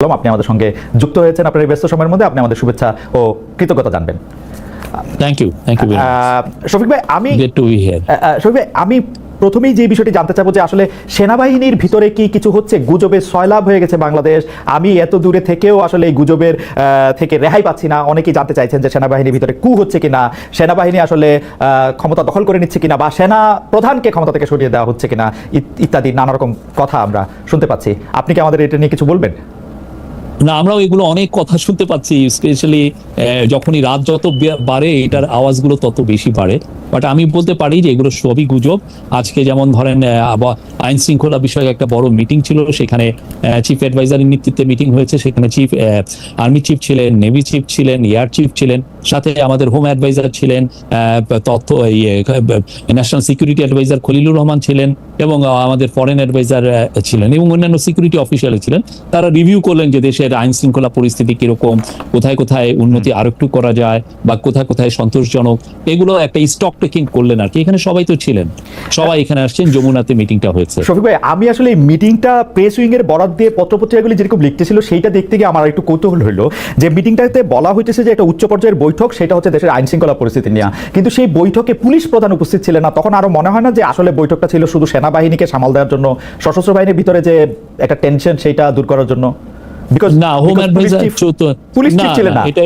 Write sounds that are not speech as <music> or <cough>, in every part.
আলম, আপনি আমাদের সঙ্গে যুক্ত হয়েছেন। আপনার এই ব্যস্ত সময়ের মধ্যে আপনি আমাদের শুভেচ্ছা ও কৃতজ্ঞতা জানবেন। Thank you thank you Shafiq ভাই আমি শফিক ভাই আমি প্রথমেই যে বিষয়টি জানতে চাবো যে আসলে সেনাবাহিনীর ভিতরে কি কিছু হচ্ছে? গুজবের সয়লাভ হয়ে গেছে বাংলাদেশ। আমি এত দূরে থেকেও আসলে এই গুজবের থেকে রেহাই পাচ্ছি না। অনেকেই জানতে চাইছেন যে সেনাবাহিনীর ভিতরে কু হচ্ছে কিনা। সেনাবাহিনী আসলে আহ, ক্ষমতা দখল করে নিচ্ছে কিনা বা সেনা প্রধানকে ক্ষমতা থেকে সরিয়ে দেওয়া হচ্ছে কিনা। ইত্যাদি নানা রকম কথা আমরা শুনতে পাচ্ছি। আপনি কি আমাদের এটা নিয়ে কিছু বলবেন? না, আমরাও এগুলো অনেক কথা শুনতে পাচ্ছি স্পেশালি যখনই রাত যত বাড়ে, এটার আওয়াজগুলো তত বেশি বাড়ে। বাট আমি বলতে পারি যে এগুলো সবই গুজব। আজকে যেমন ধরেন আইন শৃঙ্খলা বিষয়ে একটা বড় মিটিং ছিল, সেখানে চিফ অ্যাডভাইজারের নেতৃত্বে মিটিং হয়েছে। সেখানে চিফ আর্মি চিফ ছিলেন নেভি চিফ ছিলেন এয়ার চিফ ছিলেন, সাথে আমাদের হোম অ্যাডভাইজার ছিলেন তথ্য national security adviser Khalilur Rahman ছিলেন। এবং আমাদের ফরেন অ্যাডভাইজার ছিলেন এবং অন্যান্য সিকিউরিটি অফিসিয়াল ছিলেন। তারা রিভিউ করলেন যে দেশের আইন শৃঙ্খলা পরিস্থিতি কীরকম কোথায় কোথায় উন্নতি আরও একটু করা যায় বা কোথায় কোথায় সন্তোষজনক এগুলো একটা স্টক টেকিং করলেন আর কি। এখানে সবাই তো ছিলেন। সবাই এখানে আসছেন যমুনাতে মিটিংটা হয়েছে। শফিক ভাই আমি আসলে এই মিটিংটা প্রেস উইং এর বরাদ দিয়ে পত্রপত্রিকাগুলি যেরকম লিখতেছিল সেইটা দেখতে গিয়ে আমার একটু কৌতূহল হলো যে মিটিংটাতে বলা হইতেছে যে একটা উচ্চ পর্যায়ের বৈঠক সেটা হচ্ছে দেশের আইন শৃঙ্খলা পরিস্থিতি নিয়ে। কিন্তু সেই বৈঠকে পুলিশ প্রধান উপস্থিত ছিলেন না। তখন আরও মনে হয় না যে আসলে বৈঠকটা ছিল শুধু সেনাবাহিনীকে সামাল দেওয়ার জন্য সশস্ত্র বাহিনীর ভিতরে যে একটা টেনশন সেইটা দূর করার জন্য? বিকজ না হোম অ্যাডভাইজার পুলিশ চিফ ছিলেন না এটা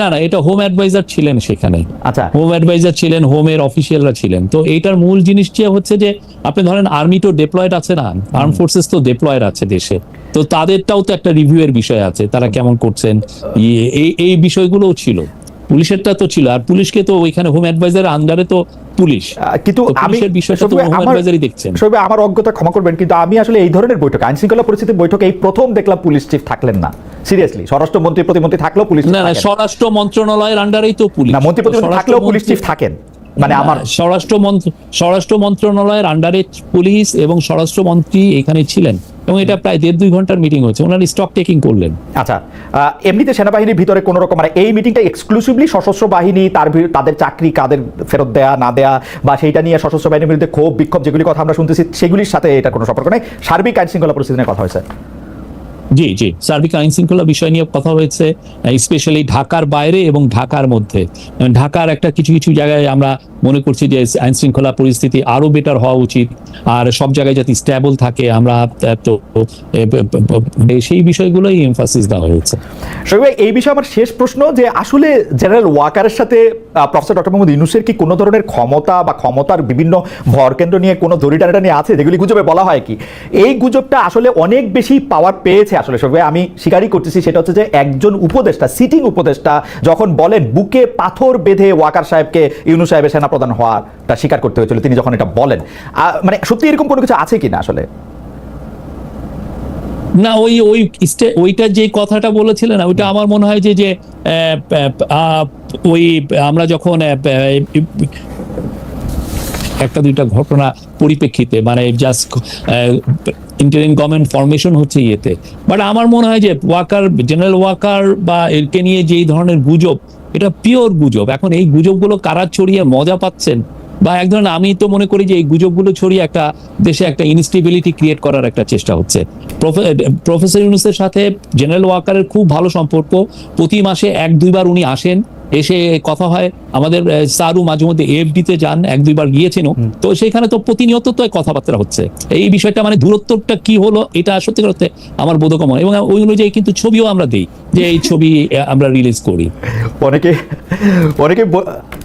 না না এটা হোম অ্যাডভাইজার ছিলেন সেখানে। আচ্ছা। হোম অ্যাডভাইজার ছিলেন হোমের অফিসিয়ালরা ছিলেন। তো এইটার মূল জিনিসটা হচ্ছে যে আপনি ধরেন আর্মি তো ডেপ্লয়েড আছে না আর্ম ফোর্সেস তো ডেপ্লয়েড আছে দেশে। তো তাদেরটাও তো একটা রিভিউ এর বিষয় আছে তারা কেমন করছেন? ইয়ে, এই এই বিষয়গুলোও ছিল। পুলিশেরটা তো ছিল আর পুলিশকে তো ওইখানে হোম অ্যাডভাইজার আন্ডারে তো পুলিশ। কিন্তু আমি বিষয়টা তো দেখছেন। আমার অজ্ঞতা ক্ষমা করবেন কিন্তু আমি আসলে এই ধরনের বৈঠক আইন শৃঙ্খলা পরিস্থিতি বৈঠকে এই প্রথম দেখলাম পুলিশ চিফ থাকলেন না। সিরিয়াসলি স্বরাষ্ট্রমন্ত্রী প্রতিমন্ত্রী থাকলেও পুলিশ না না স্বরাষ্ট্র মন্ত্রণালয়ের আন্ডারেই তো পুলিশ। না মন্ত্রী প্রতিমন্ত্রী থাকলেও পুলিশ চিফ থাকেন। মানে আমার স্বরাষ্ট্র মন্ত্র- স্বরাষ্ট্র মন্ত্রণালয়ের আন্ডারে পুলিশ এবং স্বরাষ্ট্রমন্ত্রী এখানে ছিলেন। এবং এটা প্রায় দেড় দুই ঘণ্টার মিটিং হচ্ছে ওনারা স্টক টেকিং করলেন। আচ্ছা এমনিতে সেনাবাহিনীর ভিতরে কোনো রকম মানে এই মিটিংটা এক্সক্লুসিভলি সশস্ত্র বাহিনী তার তাদের চাকরি কাদের ফেরত দেয়া না দেয়া বা সেইটা নিয়ে সশস্ত্র বাহিনীর বিরুদ্ধে ক্ষোভ বিক্ষোভ যেগুলি কথা আমরা শুনতেছি সেগুলির সাথে এটা কোনো সম্পর্ক নেই। সার্বিক আইন শৃঙ্খলা পরিস্থিতি নিয়ে কথা হয়েছে। জি জি। সার্বিক আইন শৃঙ্খলা বিষয় নিয়ে কথা হয়েছে স্পেশালি ঢাকার বাইরে এবং ঢাকার মধ্যে। ঢাকার একটা কিছু কিছু জায়গায় আমরা মনে করছি যে আইন শৃঙ্খলা পরিস্থিতি আরও বেটার হওয়া উচিত। আর সব জায়গায় যাতে স্ট্যাবল থাকে, আমরা তো ব- সেই বিষয়গুলোই এমফাসিস দেওয়া হয়েছে। ভাই, এই বিষয়ে আমার শেষ প্রশ্ন যে, আসলে জেনারেল ওয়াকারের সাথে প্রফেসর ডক্টর মোহাম্মদ ইউনুসের কি কোনো ধরনের ক্ষমতা বা ক্ষমতার বিভিন্ন ভরকেন্দ্র নিয়ে কোনো দড়িটানাটা নিয়ে আছে, যেগুলি গুজবে বলা হয় কি? এই গুজবটা আসলে অনেক বেশি পাওয়ার পেয়েছে আসলে ভাই। আমি স্বীকারই করতেছি, সেটা হচ্ছে যে, একজন উপদেষ্টা সিটিং উপদেষ্টা, যখন বলেন, বুকে পাথর বেঁধে ওয়াকার সাহেবকে ইউনুস সাহেবের সেনাপ্রধান হওয়াটা স্বীকার করতে হয়েছিল তিনি যখন এটা বলেন। মানে সত্যি এরকম কোনো কিছু আছে কিনা আসলে? না ওই ওই ওইটা যে কথাটা বলেছিলেন ওইটা আমার মনে হয় যে যে ওই আমরা যখন একটা দুইটা ঘটনা পরিপ্রেক্ষিতে মানে জাস্ট ইন্টারিম গভর্নমেন্ট ফরমেশন হচ্ছে ইয়েতে। বাট আমার মনে হয় যে ওয়াকার জেনারেল ওয়াকার বা এরকে নিয়ে যেই ধরনের গুজব এটা পিওর গুজব। এখন এই গুজবগুলো কারা ছড়িয়ে মজা পাচ্ছেন? বা এক ধরনের আমি তো মনে করি যে এই গুজবগুলো ছড়িয়ে একটা দেশে একটা ইনস্টেবিলিটি ক্রিয়েট করার একটা চেষ্টা হচ্ছে। প্রফেসর ইউনুসের সাথে জেনারেল ওয়াকারের খুব ভালো সম্পর্ক। প্রতি মাসে এক দুইবার উনি আসেন। এসে কথা হয়। আমাদের সারু মাঝে মধ্যে এফডি তে যান এক দুইবার গিয়েছেন তো সেখানে তো প্রতিনিয়ত তো কথাবার্তা হচ্ছে। এই বিষয়টা মানে দূরত্বটা কি হলো এটা সত্যি করতে আমার বোধগম্য এবং ওই অনুযায়ী কিন্তু ছবিও আমরা দিই যে এই ছবি আমরা রিলিজ করি। অনেকে অনেকে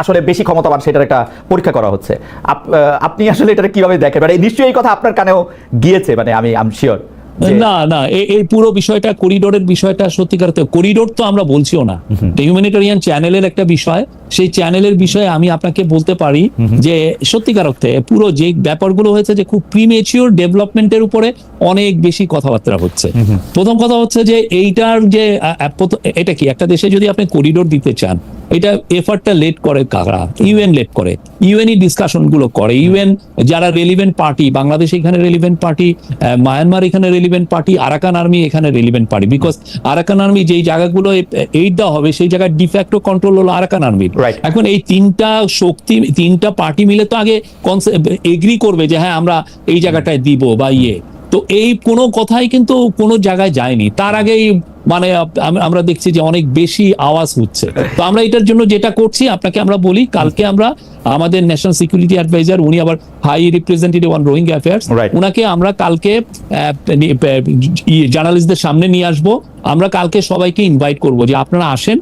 আসলে বেশি ক্ষমতাবান সেটার একটা পরীক্ষা করা হচ্ছে। আপনি আসলে এটা কীভাবে দেখেন? মানে নিশ্চয়ই এই কথা আপনার কানেও গিয়েছে মানে আমি আম শিওর না না এই পুরো বিষয়টা করিডোরের বিষয়টা সত্যিকার করিডোর তো আমরা বলছিও না। হিউম্যানিটেরিয়ান চ্যানেলের একটা বিষয় সেই চ্যানেলের বিষয়ে আমি আপনাকে বলতে পারি যে সত্যিকার অর্থে পুরো যে ব্যাপারগুলো হয়েছে যে খুব প্রিমেচিওর ডেভেলপমেন্টের উপরে অনেক বেশি কথাবার্তা হচ্ছে। প্রথম কথা হচ্ছে যে এইটার যে এটা কি? একটা দেশে যদি আপনি করিডোর দিতে চান এটা এফার্টটা লেট করে কারা? ইউএন লেট করে। ইউএনই ডিসকাশনগুলো করে। ইউএন যারা রেলিভেন্ট পার্টি বাংলাদেশ এখানে রেলিভেন্ট পার্টি মায়ানমার এখানে রেলিভেন্ট পার্টি আরাকান আর্মি এখানে relevant party because Arakan army যেই জায়গাগুলো এইড দেওয়া হবে সেই জায়গায় ডিফ্যাক্টো কন্ট্রোল হলো আরাকান আর্মির Right. এখন এই তিনটা শক্তি তিনটা পার্টি মিলে তো আগে এগ্রি করবে যে হ্যাঁ আমরা এই জায়গাটায় দিব বা ইয়ে। তো এই কোনো কথাই কিন্তু কোনো জায়গায় যায়নি। তার আগেই মানে আমরা দেখছি যে অনেক বেশি আওয়াজ হচ্ছে। তো আমরা এটার জন্য যেটা করছি আপনাকে আমরা বলি কালকে আমরা আমাদের ন্যাশনাল সিকিউরিটি অ্যাডভাইজার উনি আবার high representative on Rohingya affairs. উনাকে আমরা কালকে জার্নালিস্টদের সামনে নিয়ে আসব। আমরা কালকে সবাইকে ইনভাইট করব যে আপনারা আসেন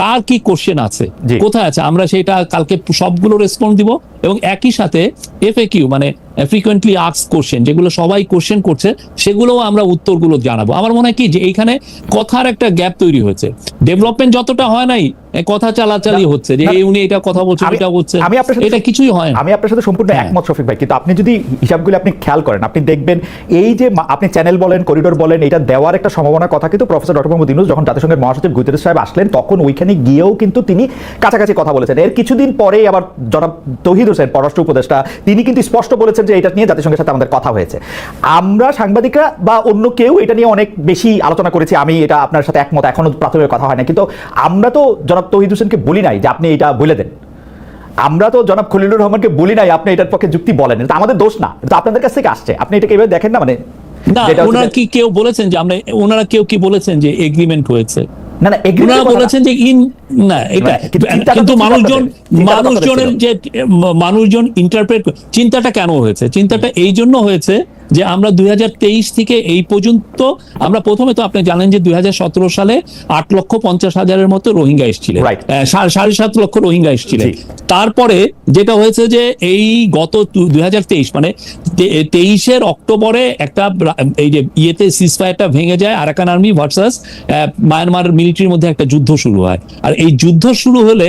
কার কি কোশ্চেন আছে কোথায় আছে আমরা সেটা কালকে সবগুলো রেসপন্স দিব এবং একই সাথে এফএকিউ মানে ফ্রিকোয়েন্টলি আক্স কোশ্চেন যেগুলো সবাই কোশ্চেন করছে সেগুলোও আমরা উত্তরগুলো জানাব। আমার মনে হয় কি যে এইখানে কথার একটা গ্যাপ তৈরি হয়েছে। ডেভেলপমেন্ট যতটা হয় নাই কথা চালাচালি হচ্ছে যে উনি এটা কথা বলছেন এটা বলছে আমি আপনার সাথে- এটা কিছুই হয় আমি আপনার সাথে সম্পূর্ণ হ্যাঁ। একমত শফিক ভাই কিন্তু আপনি যদি হিসাবগুলো আপনি খেয়াল করেন আপনি দেখবেন এই যে আপনি চ্যানেল বলেন করিডোর বলেন এটা দেওয়ার একটা সম্ভাবনার কথা কিন্তু প্রফেসর ডক্টর মোহাম্মদ ইউনুস যখন জাতিসংঘের মহাসচিব গুতেরেস সাহেব আসলেন তখন ওইখানে গিয়েও কিন্তু তিনি কাছাকাছি কথা বলেছেন। এর কিছুদিন পরেই আবার জনাব তৌহিদ হোসেন পররাষ্ট্র উপদেষ্টা তিনি কিন্তু স্পষ্ট বলেছেন যে এটা নিয়ে জাতিসংঘের সাথে আমাদের কথা হয়েছে। আমরা সাংবাদিকরা বা অন্য কেউ এটা নিয়ে অনেক বেশি আলোচনা করেছি আমি এটা আপনার সাথে একমত এখনও প্রাথমিক কথা হয় না কিন্তু আমরা তো জনাব তৌহিদ হোসেনকে বলি নাই যে আপনি এটা বলে দেন। আমরা তো জনাব খলিলুর রহমানকে বলি নাই আপনি এটার পক্ষে যুক্তি বলেন। এটা আমাদের দোষ না এটা আপনাদের কাছ থেকে আসছে। আপনি এটাকে এভাবে দেখেন না মানে না ওনারা কি কেউ বলেছেন যে আমরা ওনারা কেউ কি বলেছেন যে এগ্রিমেন্ট হয়েছে? না না ওনারা। বলেছেন যে ইন না এটা মানে কিন্তু তো কিন্তু মানুষজন মানুষজনের যে মানুষজন ইন্টারপ্রেট চিন্তাটা কেন হয়েছে? চিন্তাটা এই জন্য হয়েছে যে আমরা দুই হাজার তেইশ থেকে এই পর্যন্ত আমরা প্রথমে তো আপনি জানেন যে দুই হাজার সতেরো সালে আট লক্ষ পঞ্চাশ হাজারের মতো রোহিঙ্গা এসেছিলেন। সাড়ে সাত লক্ষ রোহিঙ্গা এসেছিলেন। তারপরে যেটা হয়েছে যে এই গত দুই হাজার তেইশ মানে তেইশের অক্টোবরে একটা এই যে ইয়েতে সিসফায়ারটা ভেঙে যায় আরাকান আর্মি ভার্সাস মায়ানমার মিলিটারির মধ্যে একটা যুদ্ধ শুরু হয়। আর এই যুদ্ধ শুরু হলে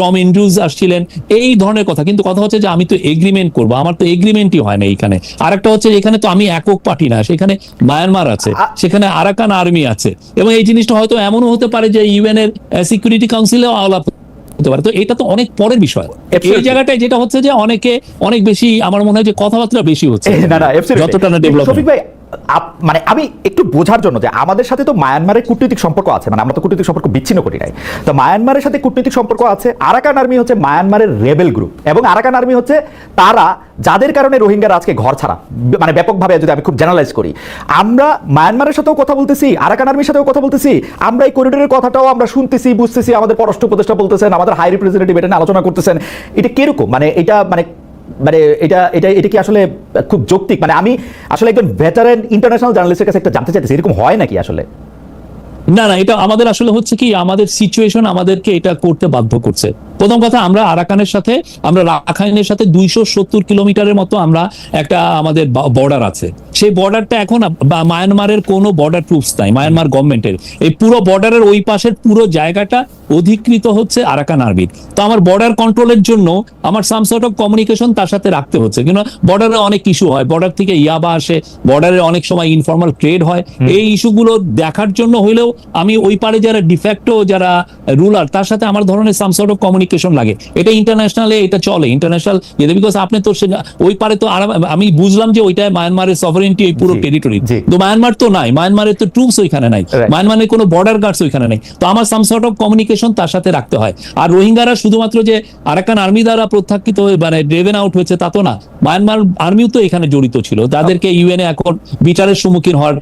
টম ইন্ড্রুজ আসছিলেন এই ধরনের কথা। কিন্তু কথা হচ্ছে যে আমি তো এগ্রিমেন্ট করব আমার তো এগ্রিমেন্টই হয় না এইখানে। আর একটা হচ্ছে এখানে তো আমি একক পার্টি না সেখানে মায়ানমার আছে সেখানে আরাকান আর্মি আছে। এবং এই জিনিসটা হয়তো এমনও হতে পারে যে ইউএন এর সিকিউরিটি কাউন্সিলেও আলাপ হতে পারে। তো এটা তো অনেক পরের বিষয়। এই জায়গাটায় যেটা হচ্ছে যে অনেকে অনেক বেশি আমার মনে হয় যে কথাবার্তা বেশি হচ্ছে। <laughs> না না যতটা না ডেভেলপ শফিক ভাই মানে আমি একটু বোঝার জন্য যে আমাদের সাথে তো মায়ানমারের কূটনৈতিক সম্পর্ক আছে মানে আমরা তো কূটনৈতিক সম্পর্ক বিচ্ছিন্ন করি নাই। তো মায়ানমারের সাথে কূটনৈতিক সম্পর্ক আছে, আরাকান আর্মি হচ্ছে মায়ানমারের রেবেল গ্রুপ এবং আরাকান আর্মি হচ্ছে তারা যাদের কারণে রোহিঙ্গারা আজকে ঘর ছাড়া মানে ব্যাপকভাবে যদি আমি খুব জেনারেলাইজ করি। আমরা মায়ানমারের সাথেও কথা বলতেছি, আরাকান আর্মির সাথেও কথা বলতেছি, আমরা এই করিডোরের কথাটাও আমরা শুনতেছি, বুঝতেছি, আমাদের পররাষ্ট্র উপদেষ্টা বলতেছেন, আমাদের হাই রিপ্রেজেন্টেটিভ এটা আলোচনা করতেছেন। এটা কীরকম? মানে এটা মানে মানে এটা এটা এটা কি আসলে খুব যৌক্তিক? মানে আমি আসলে একজন ভেটারেন ইন্টারন্যাশনাল জার্নালিস্টের কাছে একটা জানতে চাইতেছি, এরকম হয় নাকি আসলে? না না এটা আমাদের আসলে হচ্ছে কি আমাদের সিচুয়েশন আমাদেরকে এটা করতে বাধ্য করছে। প্রথম কথা আমরা আরাকানের সাথে আমরা রাখাইনের সাথে দুইশো সত্তর কিলোমিটারের মতো আমরা একটা আমাদের বর্ডার আছে। সেই বর্ডারটা এখন বা- মায়ানমারের কোনো বর্ডার ট্রুপস নাই মায়ানমার গভর্নমেন্টের। এই পুরো বর্ডারের ওই পাশের পুরো জায়গাটা অধিকৃত হচ্ছে আরাকান আর্মির তো আমার বর্ডার কন্ট্রোলের জন্য আমার সাম সর্ট অফ কমিউনিকেশন তার সাথে রাখতে হচ্ছে। কিন্তু বর্ডারে অনেক ইস্যু হয়। বর্ডার থেকে ইয়াবা আসে বর্ডারে অনেক সময় ইনফর্মাল ট্রেড হয়। এই ইস্যুগুলো দেখার জন্য হইলেও আমি ওই পারে যারা ডিফ্যাক্টো যারা রুলার তার সাথে আমার ধরনের সাম সর্ট অফ কমিউনিকেশন লাগে। এটা ইন্টারন্যাশনালে এটা চলে। ইন্টারন্যাশনাল বিকজ আপনি তো ওই পারে তো আরাম- আমি বুঝলাম যে ওইটা মায়ানমারের সভারেন্টি ওই পুরো টেরিটরি তো মায়ানমার তো নাই। মায়ানমারের তো ট্রুপস ওইখানে নাই। মায়ানমারের কোনো বর্ডার গার্ডস ওইখানে নেই। তো আমার সাম সর্ট অফ কমিউনিকেশন তার সাথে রাখতে হয়। আর রোহিঙ্গারা শুধুমাত্র যে আরাকান আর্মি দ্বারা প্রত্যাখ্যিত হয়ে মানে ড্রেভেন আউট হয়েছে তা তো না। মায়ানমার আর্মিও তো এখানে জড়িত ছিল। তাদেরকে ইউএনএ এখন বিচারের সম্মুখীন হওয়ার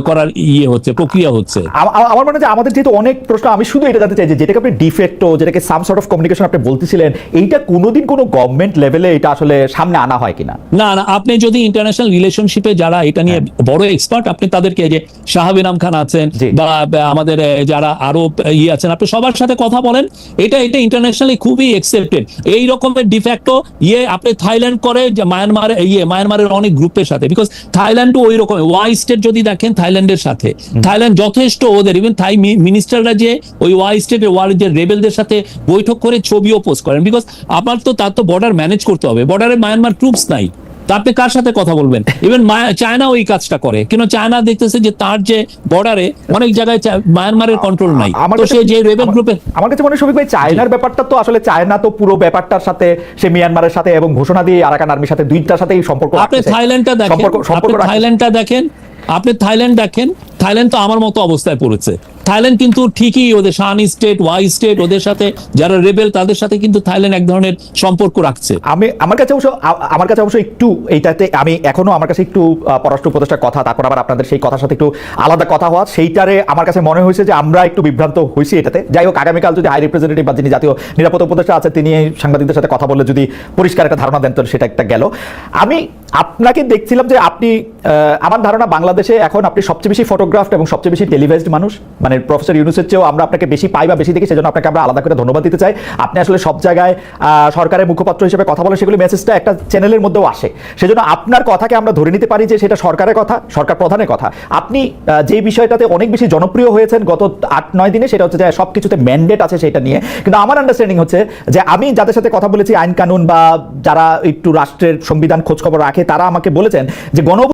করার ইয়ে হচ্ছে প্রক্রিয়া হচ্ছে। আমার মনে হয় আমাদের যেহেতু অনেক প্রশ্ন আমি শুধু এটা জানতে চাই যে যেটাকে আপনি ডিফেক্টো যেটাকে সাম সর্ট অফ কমিউনিকেশন আপনি বলতেছিলেন এইটা কোনোদিন কোনো গভর্নমেন্ট লেভেলে এটা আসলে সামনে আনা হয় কিনা? না না আপনি যদি ইন্টারন্যাশনাল রিলেশনশিপে যারা এটা নিয়ে বড় এক্সপার্ট আপনি তাদেরকে যে শাহাব ইনাম খান আছেন বা আমাদের যারা আরও ইয়ে আছেন আপনি সবার সাথে কথা বলেন এটা এটা ইন্টারন্যাশনালি খুবই একসেপ্টেড এই রকমের ডিফ্যাক্টো ইয়ে আপনি থাইল্যান্ড করে যে মায়ানমার ইয়ে মায়ানমারের অনেক গ্রুপের সাথে বিকজ থাইল্যান্ড ওই রকম ওয়াই স্টেট যদি দেখেন থাইল্যান্ডের সাথে থাইল্যান্ড যথেষ্ট ওদের ইভেন থাই মিনিস্টাররা যে ওই ওয়াই স্টেটের ওয়ার যে রেবেলদের সাথে বৈঠক করে ছবিও পোস্ট করেন। বিকজ আমার তো তার তো বর্ডার ম্যানেজ করতে হবে। বর্ডারে মায়ানমার ট্রুপস নাই। তা আপনি কার সাথে কথা বলবেন? ইভেন চায়না ওই কাজটা করে। কিন্তু চায়না দেখতেছে যে তার যে বর্ডারে অনেক জায়গায় মায়ানমারের কন্ট্রোল নাই। তো সে যে রেবেল গ্রুপে আমার কাছে মনে হয় ভাই চায়নার ব্যাপারটা তো আসলে চায়না তো পুরো ব্যাপারটার সাথে সে মিয়ানমারের সাথে এবং ঘোষণা দিয়ে আরাকান আর্মির সাথে দুইটার সাথেই সম্পর্ক আপনি। থাইল্যান্ডটা দেখেন। আপনি থাইল্যান্ডটা দেখেন। আপনি থাইল্যান্ড দেখেন। থাইল্যান্ড তো আমার মতো অবস্থায় পড়েছে। থাইল্যান্ড কিন্তু ঠিকই ওদের শান স্টেট, ওয়াই স্টেট, ওদের সাথে যারা রেবেল তাদের সাথে কিন্তু থাইল্যান্ড এক ধরনের সম্পর্ক রাখছে। আমি, আমার কাছে অবশ্য আমার কাছে অবশ্য একটু এইটাতে, আমি এখনও আমার কাছে একটু পররাষ্ট্র উপদেষ্টার কথা, তারপর আবার আপনাদের সেই কথার সাথে একটু আলাদা কথা হওয়া সেইটারে আমার কাছে মনে হয়েছে যে আমরা একটু বিভ্রান্ত হয়েছি এটাতে। যাই হোক, আগামীকাল যদি হাই রিপ্রেজেন্টেটিভ বা যিনি জাতীয় নিরাপত্তা উপদেষ্টা আছে, তিনি সাংবাদিকদের সাথে কথা বলে যদি পরিষ্কার একটা ধারণা দেন তো সেটা একটা গেল। আমি আপনাকে দেখছিলাম যে আপনি আমার ধারণা বাংলাদেশে এখন আপনি সবচেয়ে বেশি ফটোগ্রাফড এবং সবচেয়ে বেশি টেলিভাইজড মানুষ। মানে প্রফেসর ইউনুসের চেয়েও আমরা আপনাকে বেশি পাই বা বেশি দেখি, সেজন্য আপনাকে আমরা আলাদা করে ধন্যবাদ দিতে চাই। আপনি আসলে সব জায়গায় সরকারের মুখপাত্র হিসেবে কথা বলে সেগুলো মেসেজটা একটা চ্যানেলের মধ্যেও আসে। সেজন্য আপনার কথাকে আমরা ধরে নিতে পারি যে সেটা সরকারের কথা, সরকার প্রধানের কথা। আপনি যে বিষয়টাতে অনেক বেশি জনপ্রিয় হয়েছেন গত আট, নয় দিনে, সেটা হচ্ছে যে সব কিছুতে ম্যান্ডেট আছে সেটা নিয়ে। কিন্তু আমার আন্ডারস্ট্যান্ডিং হচ্ছে যে আমি যাদের সাথে কথা বলেছি, আইন কানুন বা যারা একটু রাষ্ট্রের সংবিধান খোঁজখবর রাখে তারা আমাকে বলেছেন যে গণ